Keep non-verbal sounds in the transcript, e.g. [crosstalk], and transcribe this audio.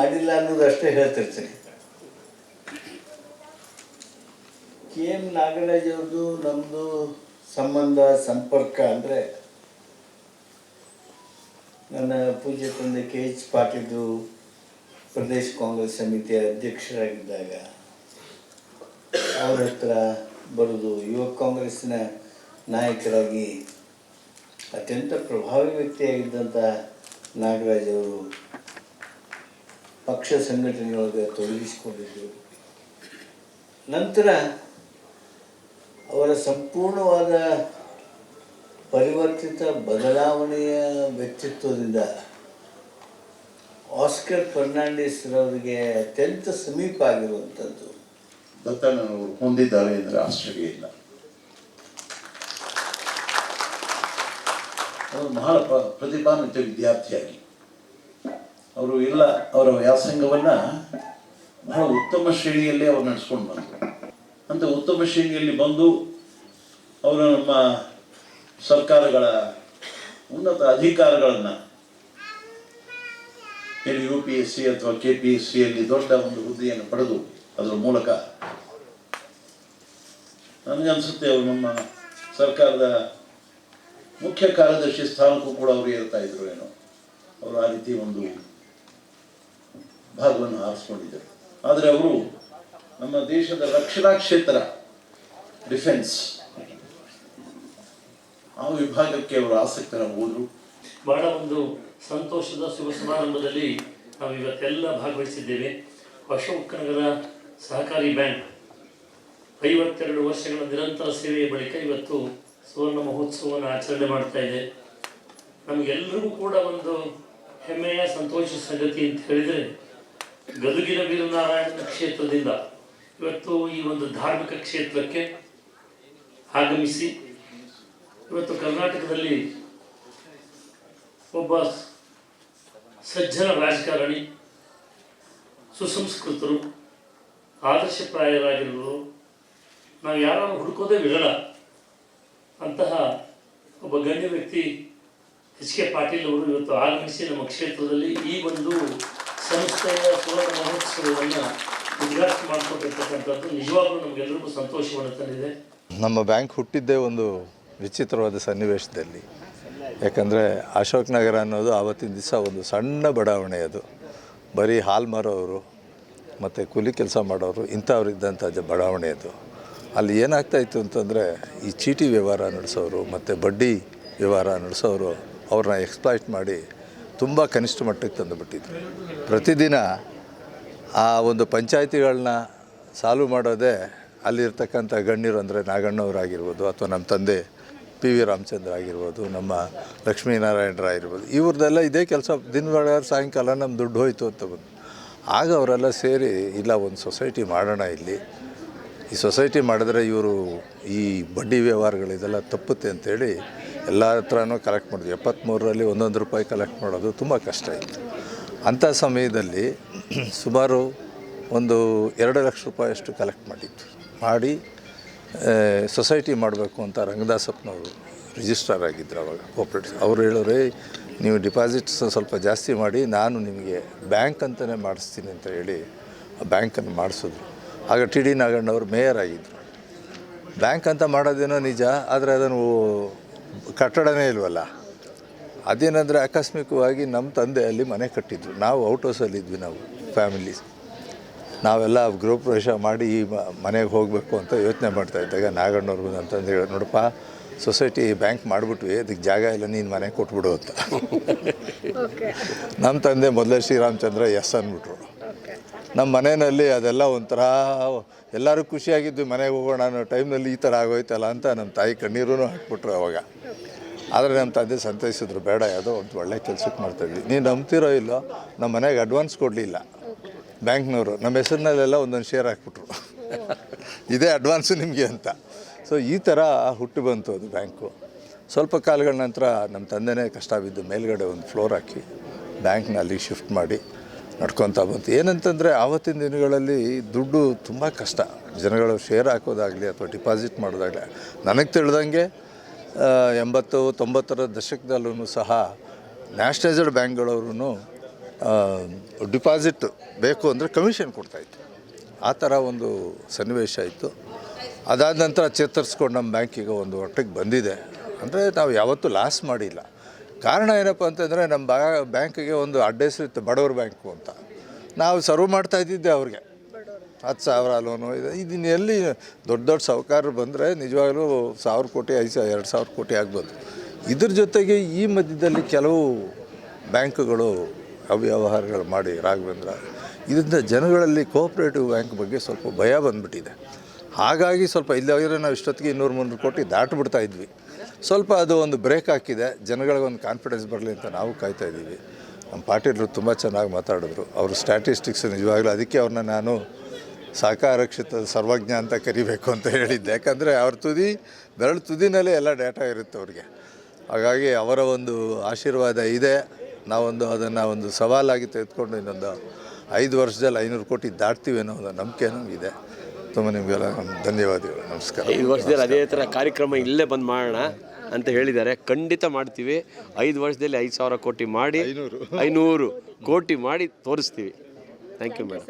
ಮಾಡಿಲ್ಲ ಅನ್ನೋದು ಅಷ್ಟೇ ಹೇಳ್ತಿರ್ತೀನಿ. ಕೆ ಎಂ ನಾಗರಾಜ್ ಅವ್ರದ್ದು ನಮ್ಮದು ಸಂಬಂಧ, ಸಂಪರ್ಕ ಅಂದರೆ ನನ್ನ ಪೂಜ್ಯ ತಂದೆ ಕೆ ಎಚ್ ಪಾಟೀಲ್ರು ಪ್ರದೇಶ ಕಾಂಗ್ರೆಸ್ ಸಮಿತಿಯ ಅಧ್ಯಕ್ಷರಾಗಿದ್ದಾಗ ಅವ್ರ ಹತ್ರ ಬರೋದು ಯುವ ಕಾಂಗ್ರೆಸ್ನ ನಾಯಕರಾಗಿ ಅತ್ಯಂತ ಪ್ರಭಾವಿ ವ್ಯಕ್ತಿಯಾಗಿದ್ದಂಥ ನಾಗರಾಜ್ ಅವರು ಪಕ್ಷ ಸಂಘಟನೆಯೊಳಗೆ ತೊಡಗಿಸಿಕೊಂಡಿದ್ದರು ನಂತರ ಅವರ ಸಂಪೂರ್ಣವಾದ ಪರಿವರ್ತಿತ ಬದಲಾವಣೆಯ ವ್ಯಕ್ತಿತ್ವದಿಂದ ಆಸ್ಕರ್ ಫರ್ನಾಂಡಿಸ್ ರವರಿಗೆ ಅತ್ಯಂತ ಸಮೀಪ ಆಗಿರುವಂಥದ್ದು ದತ್ತಣ್ಣನವರು ಹೊಂದಿದ್ದಾರೆ ಎಂದರೆ ಆಶ್ಚರ್ಯ ಇಲ್ಲ. ಅವರು ಬಹಳ ಪ್ರತಿಭಾನ್ವಿತ ವಿದ್ಯಾರ್ಥಿಯಾಗಿ. ಅವರು ಇಲ್ಲ, ಅವರ ವ್ಯಾಸಂಗವನ್ನ ಬಹಳ ಉತ್ತಮ ಶ್ರೇಣಿಯಲ್ಲೇ ಅವರು ನಡೆಸ್ಕೊಂಡು ಬಂದರು. ಅಂತ ಉತ್ತಮ ಶ್ರೇಣಿಯಲ್ಲಿ ಬಂದು ಅವರು ನಮ್ಮ ಸರ್ಕಾರಗಳ ಉನ್ನತ ಅಧಿಕಾರಗಳನ್ನು ಯು ಪಿ ಎಸ್ ಸಿ ಅಥವಾ ಕೆ ಪಿ ಎಸ್ ಸಿಯಲ್ಲಿ ದೊಡ್ಡ ಒಂದು ಹುದ್ದೆಯನ್ನು ಪಡೆದು ಅದರ ಮೂಲಕ ನನಗನ್ಸುತ್ತೆ ಅವರು ನಮ್ಮ ಸರ್ಕಾರದ ಮುಖ್ಯ ಕಾರ್ಯದರ್ಶಿ ಸ್ಥಾನಕ್ಕೂ ಕೂಡ ಅವರು ಏರ್ತಾ ಇದ್ರು ಏನೋ. ಅವರು ಆ ರೀತಿ ಒಂದು ಭಾಗವನ್ನು ಆರಿಸ್ಕೊಂಡಿದ್ದರು ಆದರೆ ಅವರು ನಮ್ಮ ದೇಶದ ರಕ್ಷಣಾ ಕ್ಷೇತ್ರ, ಡಿಫೆನ್ಸ್, ಆ ವಿಭಾಗಕ್ಕೆ ಅವರು ಆಸಕ್ತರಾಗುವುದು ಬಹಳ ಒಂದು ಸಂತೋಷದ ಶುಭ ಸಮಾರಂಭದಲ್ಲಿ ನಾವು ಇವತ್ತೆಲ್ಲ ಭಾಗವಹಿಸಿದ್ದೇವೆ. ಅಶೋಕನಗರ ಸಹಕಾರಿ ಬ್ಯಾಂಕ್ ಐವತ್ತೆರಡು ವರ್ಷಗಳ ನಿರಂತರ ಸೇವೆಯ ಬಳಿಕ ಇವತ್ತು ಸುವರ್ಣ ಮಹೋತ್ಸವವನ್ನು ಆಚರಣೆ ಮಾಡ್ತಾ ಇದೆ. ನಮಗೆಲ್ಲರಿಗೂ ಕೂಡ ಒಂದು ಹೆಮ್ಮೆಯ ಸಂತೋಷ ಸಂಗತಿ ಅಂತ ಹೇಳಿದರೆ ಗದುಗಿನ ವೀರನಾರಾಯಣ ಕ್ಷೇತ್ರದಿಂದ ಇವತ್ತು ಈ ಒಂದು ಧಾರ್ಮಿಕ ಕ್ಷೇತ್ರಕ್ಕೆ ಆಗಮಿಸಿ ಇವತ್ತು ಕರ್ನಾಟಕದಲ್ಲಿ ಒಬ್ಬ ಸಜ್ಜನ ರಾಜಕಾರಣಿ, ಸುಸಂಸ್ಕೃತರು ಆದರ್ಶಪ್ರಾಯರಾಗಿರುವರು ನಾವು ಯಾರನ್ನು ಹುಡುಕೋದೇ ವಿರಳ ಅಂತಹ ಒಬ್ಬ ಗಣ್ಯ ವ್ಯಕ್ತಿ ಎಚ್ ಕೆ ಪಾಟೀಲ್ ಅವರು ಇವತ್ತು ಆಗಮಿಸಿ ನಮ್ಮ ಕ್ಷೇತ್ರದಲ್ಲಿ ಈ ಒಂದು ಸಂಸ್ಥೆಯ ಸುವರ್ಣ ಮಹೋತ್ಸವವನ್ನು ಉದ್ಘಾಟನೆ ಮಾಡಿಕೊಟ್ಟಿರ್ತಕ್ಕಂಥದ್ದು ನಿಜವಾಗ್ಲೂ ನಮಗೆಲ್ಲರಿಗೂ ಸಂತೋಷವನ್ನು ತಂದಿದೆ ನಮ್ಮ ಬ್ಯಾಂಕ್ ಹುಟ್ಟಿದ್ದೇ ಒಂದು ವಿಚಿತ್ರವಾದ ಸನ್ನಿವೇಶದಲ್ಲಿ. ಯಾಕಂದರೆ ಅಶೋಕ್ ನಗರ ಅನ್ನೋದು ಆವತ್ತಿನ ದಿವಸ ಒಂದು ಸಣ್ಣ ಬಡಾವಣೆ ಅದು. ಬರೀ ಹಾಲು ಮಾರೋರು ಮತ್ತು ಕೂಲಿ ಕೆಲಸ ಮಾಡೋರು ಇಂಥವ್ರಿದ್ದಂಥ ಜ ಬಡಾವಣೆ ಅದು. ಅಲ್ಲಿ ಏನಾಗ್ತಾಯಿತ್ತು ಅಂತಂದರೆ ಈ ಚೀಟಿ ವ್ಯವಹಾರ ನಡೆಸೋರು ಮತ್ತು ಬಡ್ಡಿ ವ್ಯವಹಾರ ನಡೆಸೋರು ಅವ್ರನ್ನ ಎಕ್ಸ್ಪ್ಲಾಯ್ಟ್ ಮಾಡಿ ತುಂಬ ಕನಿಷ್ಠ ಮಟ್ಟಕ್ಕೆ ತಂದುಬಿಟ್ಟಿದ್ರು. ಪ್ರತಿದಿನ ಆ ಒಂದು ಪಂಚಾಯಿತಿಗಳನ್ನ ಸಾಲ್ವ್ ಮಾಡೋದೇ ಅಲ್ಲಿರ್ತಕ್ಕಂಥ ಗಣ್ಯರು ಅಂದರೆ ನಾಗಣ್ಣವರಾಗಿರ್ಬೋದು ಅಥವಾ ನಮ್ಮ ತಂದೆ ಪಿ ವಿ ರಾಮಚಂದ್ರ ಆಗಿರ್ಬೋದು, ನಮ್ಮ ಲಕ್ಷ್ಮೀನಾರಾಯಣರಾಗಿರ್ಬೋದು ಇವ್ರದ್ದೆಲ್ಲ ಇದೇ ಕೆಲಸ ದಿನಗಳ ಸಾಯಂಕಾಲ ನಮ್ಮ ದುಡ್ಡು ಹೋಯ್ತು ಅಂತ ಬಂದು. ಆಗ ಅವರೆಲ್ಲ ಸೇರಿ, ಇಲ್ಲ ಒಂದು ಸೊಸೈಟಿ ಮಾಡೋಣ ಇಲ್ಲಿ. ಈ ಸೊಸೈಟಿ ಮಾಡಿದ್ರೆ ಇವರು ಈ ಬಡ್ಡಿ ವ್ಯವಹಾರಗಳು ಇದೆಲ್ಲ ತಪ್ಪುತ್ತೆ ಅಂತೇಳಿ ಎಲ್ಲ ಹತ್ರನೂ ಕಲೆಕ್ಟ್ ಮಾಡಿದ್ವಿ. ಎಪ್ಪತ್ತ್ಮೂರರಲ್ಲಿ ಒಂದೊಂದು ರೂಪಾಯಿ ಕಲೆಕ್ಟ್ ಮಾಡೋದು ತುಂಬ ಕಷ್ಟ ಇತ್ತು. ಅಂಥ ಸಮಯದಲ್ಲಿ [clears throat] ಸುಮಾರು ಒಂದು ಎರಡು ಲಕ್ಷ ರೂಪಾಯಿಯಷ್ಟು ಕಲೆಕ್ಟ್ ಮಾಡಿತ್ತು. ಮಾಡಿ ಸೊಸೈಟಿ ಮಾಡಬೇಕು ಅಂತ ರಂಗದಾಸಪ್ಪನವರು ರಿಜಿಸ್ಟ್ರಾರ್ ಆಗಿದ್ದರು ಅವಾಗ ಕೋಪ್ರೇಟಿವ್ ಅವ್ರು ಹೇಳೋರೆ ನೀವು ಡಿಪಾಸಿಟ್ಸ್ ಸ್ವಲ್ಪ ಜಾಸ್ತಿ ಮಾಡಿ, ನಾನು ನಿಮಗೆ ಬ್ಯಾಂಕ್ ಅಂತಲೇ ಮಾಡಿಸ್ತೀನಿ ಅಂತ ಹೇಳಿ ಆ ಬ್ಯಾಂಕನ್ನು ಮಾಡಿಸಿದ್ರು. ಆಗ ಟಿ ಡಿ ನಾಗಣ್ಣವರು ಮೇಯರ್ ಆಗಿದ್ದರು ಬ್ಯಾಂಕ್ ಅಂತ ಮಾಡೋದೇನೋ ನಿಜ, ಆದರೆ ಅದನ್ನು ಕಟ್ಟಡನೇ ಇಲ್ವಲ್ಲ? ಅದೇನಂದರೆ ಆಕಸ್ಮಿಕವಾಗಿ ನಮ್ಮ ತಂದೆ ಅಲ್ಲಿ ಮನೆ ಕಟ್ಟಿದ್ರು. ನಾವು ಔಟ್ ಹೌಸಲ್ಲಿದ್ವಿ ನಾವು ಫ್ಯಾಮಿಲಿ ನಾವೆಲ್ಲ ಗೃಹ ಪ್ರವೇಶ ಮಾಡಿ ಈ ಮನೆಗೆ ಹೋಗಬೇಕು ಅಂತ ಯೋಚನೆ ಮಾಡ್ತಾ ಇದ್ದಾಗ ನಾಗಣ್ಣವ್ರು ಬಂದು ಅಂತಂದು ಹೇಳಿ ನೋಡಪ್ಪ ಸೊಸೈಟಿ ಬ್ಯಾಂಕ್ ಮಾಡಿಬಿಟ್ವಿ ಅದಕ್ಕೆ ಜಾಗ ಇಲ್ಲ ನೀನು ಮನೆ ಕೊಟ್ಬಿಡು ಅಂತ. [laughs] ನಮ್ಮ ತಂದೆ ಮೊದಲೇ ಶ್ರೀರಾಮಚಂದ್ರ ಎಸ್ ಅಂದ್ಬಿಟ್ರು. ನಮ್ಮ ಮನೆಯಲ್ಲಿ ಅದೆಲ್ಲ ಒಂಥರ, ಎಲ್ಲರೂ ಖುಷಿಯಾಗಿದ್ದು ಮನೆಗೆ ಹೋಗೋಣ ಅನ್ನೋ ಟೈಮ್ನಲ್ಲಿ ಈ ಥರ ಆಗೋಯ್ತಲ್ಲ ಅಂತ ನಮ್ಮ ತಾಯಿ ಕಣ್ಣೀರೂ ಹಾಕ್ಬಿಟ್ರು ಅವಾಗ. ಆದರೆ ನಮ್ಮ ತಂದೆ ಸಂತೈಸಿದ್ರು, ಬೇಡ, ಯಾವುದೋ ಒಂದು ಒಳ್ಳೆ ಕೆಲಸಕ್ಕೆ ಮಾಡ್ತಾಯಿದ್ವಿ ನೀನು ನಂಬ್ತಿರೋ ಇಲ್ಲೋ, ನಮ್ಮ ಮನೆಗೆ ಅಡ್ವಾನ್ಸ್ ಕೊಡಲಿಲ್ಲ. ಬ್ಯಾಂಕ್ನವರು, ನಮ್ಮ ಹೆಸರಿನಲ್ಲೆಲ್ಲ ಒಂದೊಂದು ಶೇರ್ ಹಾಕ್ಬಿಟ್ರು. ಇದೇ ಅಡ್ವಾನ್ಸು ನಿಮಗೆ ಅಂತ. ಸೊ ಈ ಥರ ಹುಟ್ಟು ಬಂತು ಅದು ಬ್ಯಾಂಕು. ಸ್ವಲ್ಪ ಕಾಲಗಳ ನಂತರ ನಮ್ಮ ತಂದೆನೇ ಕಷ್ಟ ಬಿದ್ದು ಮೇಲ್ಗಡೆ ಒಂದು ಫ್ಲೋರ್ ಹಾಕಿ ಬ್ಯಾಂಕ್ನ ಅಲ್ಲಿಗೆ ಶಿಫ್ಟ್ ಮಾಡಿ ನಡ್ಕೊತಾ ಬಂತು. ಏನಂತಂದರೆ ಆವತ್ತಿನ ದಿನಗಳಲ್ಲಿ ದುಡ್ಡು ತುಂಬ ಕಷ್ಟ. ಜನಗಳು ಶೇರ್ ಹಾಕೋದಾಗಲಿ ಅಥವಾ ಡಿಪಾಸಿಟ್ ಮಾಡೋದಾಗಲಿ. ನನಗೆ ತಿಳಿದಂಗೆ ಎಂಬತ್ತು, ತೊಂಬತ್ತರ ದಶಕದಲ್ಲೂ ಸಹ ನ್ಯಾಷನಲೈಸ್ಡ್ ಬ್ಯಾಂಕ್ಗಳವ್ರೂ ಡಿಪಾಸಿಟ್ ಬೇಕು ಅಂದರೆ ಕಮಿಷನ್ ಕೊಡ್ತಾಯಿತ್ತು ಆ ಥರ ಒಂದು ಸನ್ನಿವೇಶ ಇತ್ತು. ಅದಾದ ನಂತರ ಚೇತರಿಸ್ಕೊಂಡು ನಮ್ಮ ಬ್ಯಾಂಕಿಗೆ ಒಂದು ಹೊಟ್ಟೆಗೆ ಬಂದಿದೆ. ಅಂದರೆ ನಾವು ಯಾವತ್ತೂ ಲಾಸ್ ಮಾಡಿಲ್ಲ. ಕಾರಣ ಏನಪ್ಪ ಅಂತಂದರೆ ನಮ್ಮ ಬ್ಯಾ, ಬ್ಯಾಂಕಿಗೆ ಒಂದು ಅಡ್ರೆಸ್ ಇತ್ತು, ಬಡವ್ರ ಬ್ಯಾಂಕು ಅಂತ. ನಾವು ಸರ್ವ್ ಮಾಡ್ತಾ ಇದ್ದಿದ್ದೆ ಅವ್ರಿಗೆ. ಹತ್ತು ಸಾವಿರ ಲೋನು, ಇದು, ಇದನ್ನ ಎಲ್ಲಿ ದೊಡ್ಡ ದೊಡ್ಡ ಸಾಹುಕಾರರು ಬಂದರೆ ನಿಜವಾಗ್ಲೂ ಸಾವಿರ ಕೋಟಿ ಐದು ಸಾವಿರ ಎರಡು ಸಾವಿರ ಕೋಟಿ ಆಗ್ಬೋದು. ಇದ್ರ ಜೊತೆಗೆ ಈ ಮಧ್ಯದಲ್ಲಿ ಕೆಲವು ಬ್ಯಾಂಕುಗಳು ಅವ್ಯವಹಾರಗಳು ಮಾಡಿ ರಾಘವೇಂದ್ರ, ಇದರಿಂದ ಜನಗಳಲ್ಲಿ ಕೋಆಪ್ರೇಟಿವ್ ಬ್ಯಾಂಕ್ ಬಗ್ಗೆ ಸ್ವಲ್ಪ ಭಯ ಬಂದ್ಬಿಟ್ಟಿದೆ. ಹಾಗಾಗಿ ಸ್ವಲ್ಪ ಇಲ್ಲವರೆ ನಾವು ಇಷ್ಟೊತ್ತಿಗೆ ಇನ್ನೂರು ಮುನ್ನೂರು ಕೋಟಿ ದಾಟ್ಬಿಡ್ತಾ ಇದ್ವಿ. ಸ್ವಲ್ಪ ಅದು ಒಂದು ಬ್ರೇಕ್ ಹಾಕಿದೆ. ಜನಗಳಿಗೆ ಒಂದು ಕಾನ್ಫಿಡೆನ್ಸ್ ಬರಲಿ ಅಂತ ನಾವು ಕಾಯ್ತಾ ಇದ್ದೀವಿ. ನಮ್ಮ ಪಾಟೀಲರು ತುಂಬ ಚೆನ್ನಾಗಿ ಮಾತಾಡಿದ್ರು. ಅವರು ಸ್ಟ್ಯಾಟಿಸ್ಟಿಕ್ಸ್ ನಿಜವಾಗ್ಲೂ ಅದಕ್ಕೆ ಅವ್ರನ್ನ ನಾನು ಸಾಕಾರಕ್ಷಿತ ಸರ್ವಜ್ಞ ಅಂತ ಕರಿಬೇಕು ಅಂತ ಹೇಳಿದ್ದೆ. ಯಾಕಂದರೆ ಅವ್ರ ತುದಿ, ಬೆರಳು ತುದಿನಲ್ಲೇ ಎಲ್ಲ ಡೇಟಾ ಇರುತ್ತೆ ಅವ್ರಿಗೆ. ಹಾಗಾಗಿ ಅವರ ಒಂದು ಆಶೀರ್ವಾದ ಇದೆ. ನಾವೊಂದು ಅದನ್ನು ಒಂದು ಸವಾಲಾಗಿ ತೆಗೆದುಕೊಂಡು ಇನ್ನೊಂದು ಐದು ವರ್ಷದಲ್ಲಿ ಐನೂರು ಕೋಟಿ ದಾಟ್ತೀವಿ ಅನ್ನೋ ಒಂದು ನಂಬಿಕೆ ನಮಗಿದೆ ತುಂಬ ನಿಮಗೆಲ್ಲ ಧನ್ಯವಾದಗಳು. ನಮಸ್ಕಾರ. ಐದು ವರ್ಷದಲ್ಲಿ ಅದೇ ಥರ ಕಾರ್ಯಕ್ರಮ ಇಲ್ಲೇ ಬಂದು ಮಾಡೋಣ. ಅಂತ ಹೇಳಿದ್ದಾರೆ. ಖಂಡಿತ ಮಾಡ್ತೀವಿ. ಐದು ವರ್ಷದಲ್ಲಿ ಐದು ಸಾವಿರ ಕೋಟಿ ಮಾಡಿ ಐನೂರು. ಕೋಟಿ ಮಾಡಿ ತೋರಿಸ್ತೀವಿ. Thank you madam